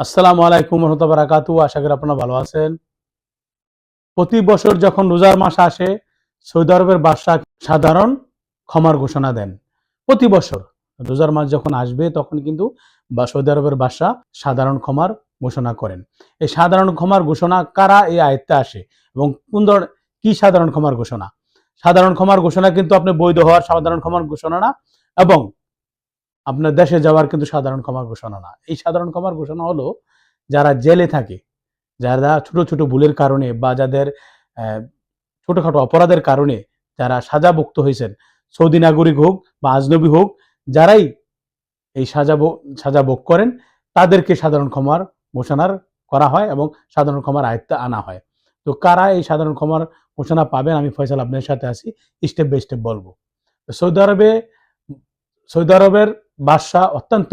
আসসালামু আলাইকুম রহমতুল্লাহ বারাকাতু আশা করি আপনারা ভালো আছেন। প্রতি বছর যখন রোজার মাস আসে, সৌদি আরবের বাদশাহ সাধারণ ক্ষমার ঘোষণা দেন। প্রতি বছর রোজার মাস যখন আসবে, তখন কিন্তু বা সৌদি আরবের বাদশাহ সাধারণ ক্ষমার ঘোষণা করেন। এই সাধারণ ক্ষমার ঘোষণা কারা এই আয়ত্তে আসে এবং কোন ধরনের, কি সাধারণ ক্ষমার ঘোষণা? সাধারণ ক্ষমার ঘোষণা কিন্তু আপনি বৈধ হওয়ার সাধারণ ক্ষমার ঘোষণা না। এবং আপনার দেশে যাওয়ার কিন্তু সাধারণ ক্ষমার ঘোষণা না। এই সাধারণ ক্ষমার ঘোষণা হলো, যারা জেলে থাকে, যারা ছোট ছোট ভুলের কারণে বা যাদের ছোটখাটো অপরাধের কারণে যারা সাজাভুক্ত হয়েছেন, সৌদি নাগরিক হোক বা আজনবী হোক, যারাই এই সাজা সাজা ভোগ করেন, তাদেরকে সাধারণ ক্ষমার ঘোষণার করা হয় এবং সাধারণ ক্ষমার আয়ত্তে আনা হয়। তো কারা এই সাধারণ ক্ষমার ঘোষণা পাবেন? আমি ফয়সাল আপনার সাথে আছি, স্টেপ বাই স্টেপ বলব। সৌদি আরবে, সৌদি আরবের বাদশাহ অত্যন্ত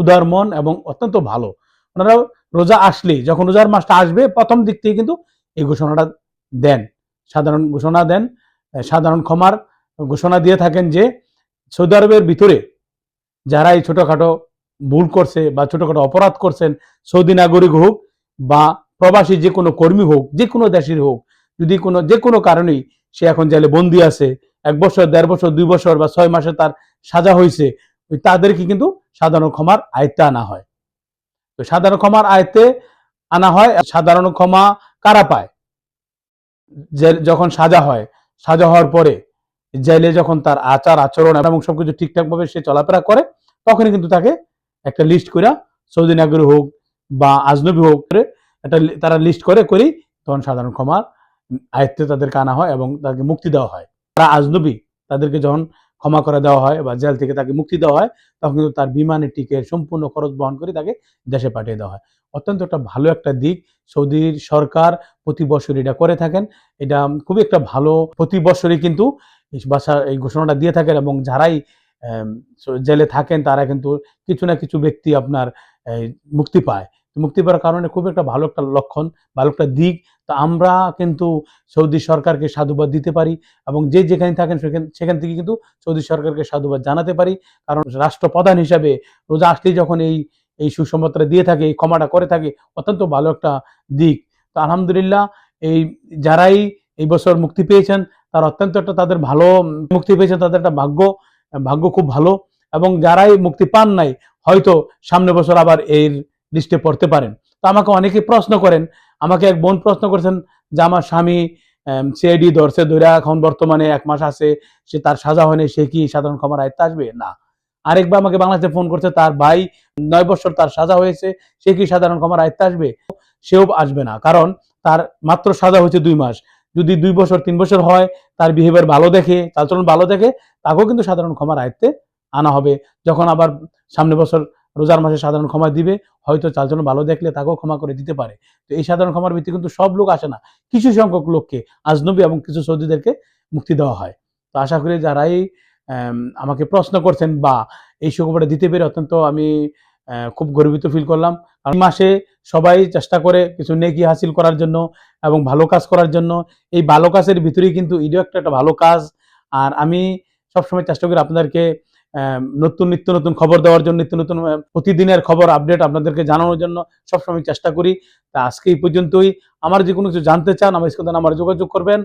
উদার মন এবং অত্যন্ত ভালো। ওনারা রোজা আসলেই যখন রোজার মাসটা আসবে, প্রথম দিক থেকে কিন্তু এই ঘোষণাটা দেন। সাধারণ ঘোষণা দেন। সাধারণ ক্ষমার ঘোষণা দিয়ে থাকেন যে, সৌদি আরবের ভিতরে যারা এই ছোটোখাটো ভুল করছে বা ছোটোখাটো অপরাধ করছেন, সৌদি নাগরিক হোক বা প্রবাসী যে কোনো কর্মী হোক, যে কোনো দেশের হোক, যদি কোনো, যে কোনো কারণেই সে এখন জেলে বন্দি আছে, এক বছর, দেড় বছর, দুই বছর বা ছয় মাসে তার সাজা হয়েছে তাদেরকে কিন্তু সাধারণ ক্ষমার আয়ত্তে আনা হয়। তো সাধারণ ক্ষমার আয়ত্তে আনা হয়, সাধারণ ক্ষমা কারা পায়? যে যখন সাজা হয়, সাজা হওয়ার পরে জেলে যখন তার আচার, আচরণ এবং সবকিছু ঠিকঠাক ভাবে সে চলাফেরা করে, তখনই কিন্তু তাকে একটা লিস্ট করে সৌদি নাগরিক হোক বা আজনবী হোক, করে একটা তারা লিস্ট করে করি তখন সাধারণ ক্ষমার আয়ত্তে তাদেরকে আনা হয় এবং তাকে মুক্তি দেওয়া হয়। তারা আজনবী, তাদেরকে যখন ক্ষমা করে দেওয়া হয় বা জেল থেকে তাকে মুক্তি দেওয়া হয়, তখন কিন্তু তার বিমানের টিকিট সম্পূর্ণ খরচ বহন করে তাকে দেশে পাঠিয়ে দেওয়া হয়। অত্যন্ত একটা ভালো একটা দিক। সৌদির সরকার প্রতি বছর এটা করে থাকেন। এটা খুবই একটা ভালো প্রতি বছরই কিন্তু বাসা, এই ঘোষণাটা দিয়ে থাকেন এবং যারাই জেলে থাকেন তারা কিন্তু কিছু না কিছু ব্যক্তি আপনার মুক্তি পায়। মুক্তি পাওয়ার কারণে খুব একটা ভালো একটা লক্ষণ, ভালো একটা দিক। তো আমরা কিন্তু সৌদি সরকারকে সাধুবাদ দিতে পারি এবং যে যেখানে থাকেন সেখান সেখান থেকে কিন্তু সৌদি সরকারকে সাধুবাদ জানাতে পারি। কারণ রাষ্ট্রপ্রধান হিসাবে রোজা আসলেই যখন এই এই সুসংবাদটা দিয়ে থাকে, এই ক্ষমাটা করে থাকে, অত্যন্ত ভালো একটা দিক। তো আলহামদুলিল্লাহ এই যারাই এই বছর মুক্তি পেয়েছেন, তার অত্যন্ত একটা তাদের ভালো, মুক্তি পেয়েছেন, তাদের একটা ভাগ্য ভাগ্য খুব ভালো। এবং যারাই মুক্তি পান নাই, হয়তো সামনে বছর আবার এর লিস্টে পড়তে পারেন। তো আমাকে অনেকে প্রশ্ন করেন, আমাকে এক বোন প্রশ্ন করেছেন যে আমার স্বামী সিআইডি ধরছে ধরে এখন বর্তমানে এক মাস আছে, সে তার সাজা হয়নি, সে কি সাধারণ ক্ষমার আয়ত্তে আসবে? না। আরেকবার আমাকে বাংলাদেশে ফোন করছে, তার ভাই নয় বছর তার সাজা হয়েছে, সে কি সাধারণ ক্ষমার আয়ত্তে আসবে? সেও আসবে না, কারণ তার মাত্র সাজা হয়েছে দুই মাস। যদি দুই বছর, তিন বছর হয়, তার বিহেভিয়ার ভালো দেখে তার চালচলন ভালো দেখে, তাকেও কিন্তু সাধারণ ক্ষমার আয়ত্তে আনা হবে। যখন আবার সামনে বছর রোজার মাসে সাধারণ ক্ষমা দিবে, হয়তো চালচলন ভালো দেখলে তাকেও ক্ষমা করে দিতে পারে। তো এই সাধারণ ক্ষমার ভিত্তি কিন্তু সব লোক আসে না। কিছু সংখ্যক লোককে, আজনবী এবং কিছু সৌদিদেরকে মুক্তি দেওয়া হয়। তো আশা করি যারাই আমাকে প্রশ্ন করছেন বা এই সুখবরটা দিতে পেরে অত্যন্ত আমি খুব গর্বিত ফিল করলাম। এই মাসে সবাই চেষ্টা করে কিছু নেকি হাসিল করার জন্য এবং ভালো কাজ করার জন্য। এই ভালো কাজের ভিতরেই কিন্তু ইডিও একটা একটা ভালো কাজ। আর আমি সবসময় চেষ্টা করি আপনাদেরকে নতুন নিত্য নতুন খবর দেওয়ার জন্য, নিত্য নতুন প্রতিদিনের খবর আপডেট আপনাদেরকে জানানোর জন্য সবসময় চেষ্টা করি। তা আজকে এই পর্যন্তই। আমার যে কোনো কিছু জানতে চান, আমার স্কুল আমার যোগাযোগ করবেন।